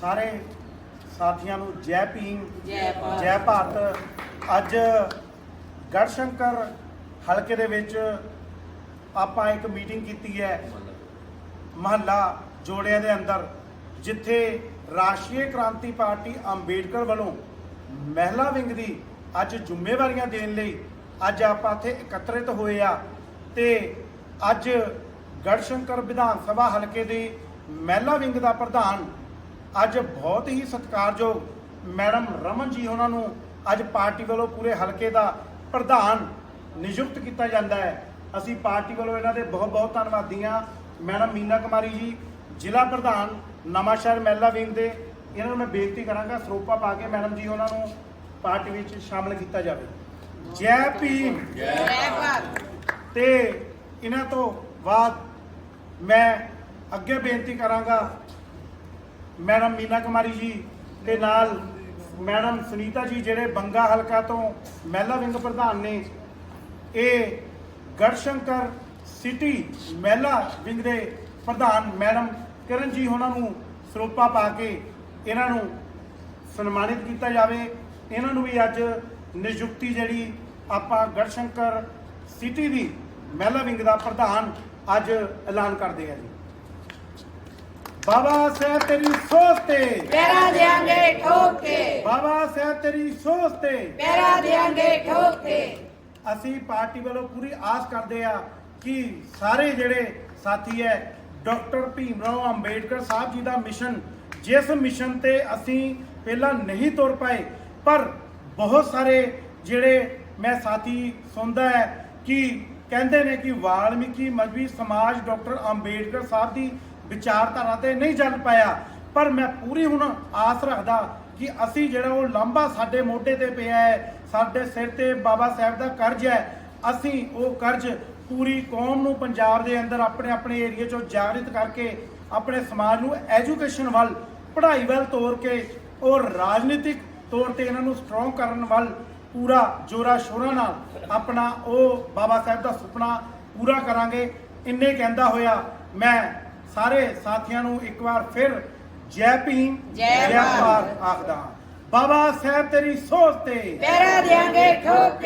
ਸਾਰੇ ਸਾਥੀਆਂ ਨੂੰ ਜੈ ਭੀਮ ਜੈ ਭਾਰਤ। ਜੈ ਭਾਰਤ ਅੱਜ ਗੜਸ਼ੰਕਰ ਹਲਕੇ ਦੇ ਵਿੱਚ ਆਪਾਂ ਇੱਕ ਮੀਟਿੰਗ ਕੀਤੀ ਹੈ ਮਹੱਲਾ ਜੋੜਿਆਂ ਦੇ ਅੰਦਰ ਜਿੱਥੇ ਰਾਸ਼ਟਰੀ ਕ੍ਰਾਂਤੀ ਪਾਰਟੀ ਅੰਬੇਡਕਰ ਵੱਲੋਂ ਮਹਿਲਾ ਵਿੰਗ ਦੀ ਅੱਜ ਜ਼ਿੰਮੇਵਾਰੀਆਂ ਦੇਣ ਲਈ ਅੱਜ ਆਪਾਂ ਇੱਥੇ ਇਕੱਤਰਿਤ ਹੋਏ ਆ ਤੇ ਅੱਜ ਗੜਸ਼ੰਕਰ ਵਿਧਾਨ ਸਭਾ ਹਲਕੇ ਦੀ ਮਹਿਲਾ ਵਿੰਗ ਦਾ ਪ੍ਰਧਾਨ ਅੱਜ ਬਹੁਤ ਹੀ ਸਤਿਕਾਰਯੋਗ ਮੈਡਮ ਰਮਨ ਜੀ ਉਹਨਾਂ ਨੂੰ ਅੱਜ ਪਾਰਟੀ ਵੱਲੋਂ ਪੂਰੇ ਹਲਕੇ ਦਾ ਪ੍ਰਧਾਨ ਨਿਯੁਕਤ ਕੀਤਾ ਜਾਂਦਾ ਹੈ। ਅਸੀਂ ਪਾਰਟੀ ਵੱਲੋਂ ਇਹਨਾਂ ਦੇ ਬਹੁਤ ਬਹੁਤ ਧੰਨਵਾਦੀ ਹਾਂ। ਮੈਡਮ ਮੀਨਾ ਕੁਮਾਰੀ ਜੀ ਜ਼ਿਲ੍ਹਾ ਪ੍ਰਧਾਨ ਨਵਾਂਸ਼ਹਿਰ ਮਹਿਲਾ ਵਿੰਗ ਦੇ। ਇਹਨਾਂ ਨੂੰ ਮੈਂ ਬੇਨਤੀ ਕਰਾਂਗਾ ਸਰੋਪਾ ਪਾ ਕੇ ਮੈਡਮ ਜੀ ਉਹਨਾਂ ਨੂੰ ਪਾਰਟੀ ਵਿੱਚ ਸ਼ਾਮਲ ਕੀਤਾ ਜਾਵੇ। ਜੈ ਭੀਮ। ਜੈ ਭਾਰਤ। ਤੇ ਇਹਨਾਂ ਤੋਂ ਬਾਅਦ ਮੈਂ ਅੱਗੇ ਬੇਨਤੀ ਕਰਾਂਗਾ ਮੈਡਮ ਮੀਨਾ ਕੁਮਾਰੀ ਜੀ ਦੇ ਨਾਲ ਮੈਡਮ ਸੁਨੀਤਾ ਜੀ ਜਿਹੜੇ ਬੰਗਾ ਹਲਕਾ ਤੋਂ ਮਹਿਲਾ ਵਿੰਗ ਪ੍ਰਧਾਨ ਨੇ, ਇਹ ਗੜਸ਼ੰਕਰ ਸਿਟੀ ਮਹਿਲਾ ਵਿੰਗ ਦੇ ਪ੍ਰਧਾਨ ਮੈਡਮ ਕਿਰਨ ਜੀ ਉਹਨਾਂ ਨੂੰ ਸਰੋਪਾ ਪਾ ਕੇ ਇਹਨਾਂ ਨੂੰ ਸਨਮਾਨਿਤ ਕੀਤਾ ਜਾਵੇ। ਇਹਨਾਂ ਨੂੰ ਵੀ ਅੱਜ ਨਿਯੁਕਤੀ ਜਿਹੜੀ ਆਪਾਂ ਗੜਸ਼ੰਕਰ ਸਿਟੀ ਦੀ ਮਹਿਲਾ ਵਿੰਗ ਦਾ ਪ੍ਰਧਾਨ ਅੱਜ ਐਲਾਨ ਕਰਦੇ ਆ ਜੀ। ਬਾਬਾ ਸਾਹਿਬ ਤੇਰੀ ਸੋਚ ਤੇ। ਪੈਰਾ ਦੇਾਂਗੇ ਠੋਕ ਕੇ। ਬਾਬਾ ਸਾਹਿਬ ਤੇਰੀ ਸੋਚ ਤੇ। ਪੈਰਾ ਦੇਾਂਗੇ ਠੋਕ ਕੇ। ਅਸੀਂ ਪਾਰਟੀ ਵੱਲੋਂ ਪੂਰੀ ਆਸ ਕਰਦੇ ਆ ਕਿ ਸਾਰੇ ਜਿਹੜੇ ਸਾਥੀ ਹੈ ਡਾਕਟਰ ਭੀਮ ਰਾਓ ਅੰਬੇਡਕਰ ਸਾਹਿਬ ਜੀ ਦਾ ਮਿਸ਼ਨ ਜਿਸ ਮਿਸ਼ਨ ਤੇ ਅਸੀਂ ਪਹਿਲਾਂ ਨਹੀਂ ਤੁਰ ਪਾਏ ਪਰ ਬਹੁਤ ਸਾਰੇ ਜਿਹੜੇ ਮੈਂ ਸਾਥੀ ਸੁਣਦਾ ਹੈ ਕਿ ਕਹਿੰਦੇ ਨੇ ਕਿ ਵਾਲਮੀਕੀ ਮਜ਼ਬੀ ਸਮਾਜ ਡਾਕਟਰ ਅੰਬੇਡਕਰ ਸਾਹਿਬ ਦੀ ਵਿਚਾਰਧਾਰਾ ਤੇ ਨਹੀਂ ਚੱਲ ਪਾਇਆ। ਪਰ ਮੈਂ ਪੂਰੀ ਹੁਣ ਆਸ ਰੱਖਦਾ ਕਿ ਅਸੀਂ ਜਿਹੜਾ ਉਹ ਲਾਂਭਾ ਸਾਡੇ ਮੋਢੇ ਤੇ ਪਿਆ ਹੈ, ਸਾਡੇ ਸਿਰ ਤੇ ਬਾਬਾ ਸਾਹਿਬ ਦਾ ਕਰਜ਼ ਹੈ, ਅਸੀਂ ਉਹ ਕਰਜ਼ ਪੂਰੀ ਕੌਮ ਨੂੰ ਪੰਜਾਬ ਦੇ ਅੰਦਰ ਆਪਣੇ ਆਪਣੇ ਏਰੀਏ 'ਚੋਂ ਜਾਗਰਿਤ ਕਰਕੇ ਆਪਣੇ ਸਮਾਜ ਨੂੰ ਐਜੂਕੇਸ਼ਨ ਵੱਲ, ਪੜ੍ਹਾਈ ਵੱਲ ਤੋਰ ਕੇ ਔਰ ਰਾਜਨੀਤਿਕ ਤੌਰ ਤੇ ਇਹਨਾਂ ਨੂੰ ਸਟਰੋਂਗ ਕਰਨ ਵੱਲ ਪੂਰਾ ਜੋਰਾ ਸ਼ੋਰਾ ਨਾਲ ਆਪਣਾ ਉਹ ਬਾਬਾ ਸਾਹਿਬ ਦਾ ਸੁਪਨਾ ਪੂਰਾ ਕਰਾਂਗੇ। ਇੰਨੇ ਕਹਿੰਦਾ ਹੋਇਆ ਮੈਂ ਸਾਰੇ ਸਾਥੀਆਂ ਨੂੰ ਇੱਕ ਵਾਰ ਫਿਰ ਜੈ ਭੀਮ ਜੈ ਭਾਰਤ। ਆਖਦਾ। ਬਾਬਾ ਸਾਹਿਬ ਤੇਰੀ ਸੋਚ ਤੇ ਪੈਰਾ ਦੇਾਂਗੇ ਠੋਕ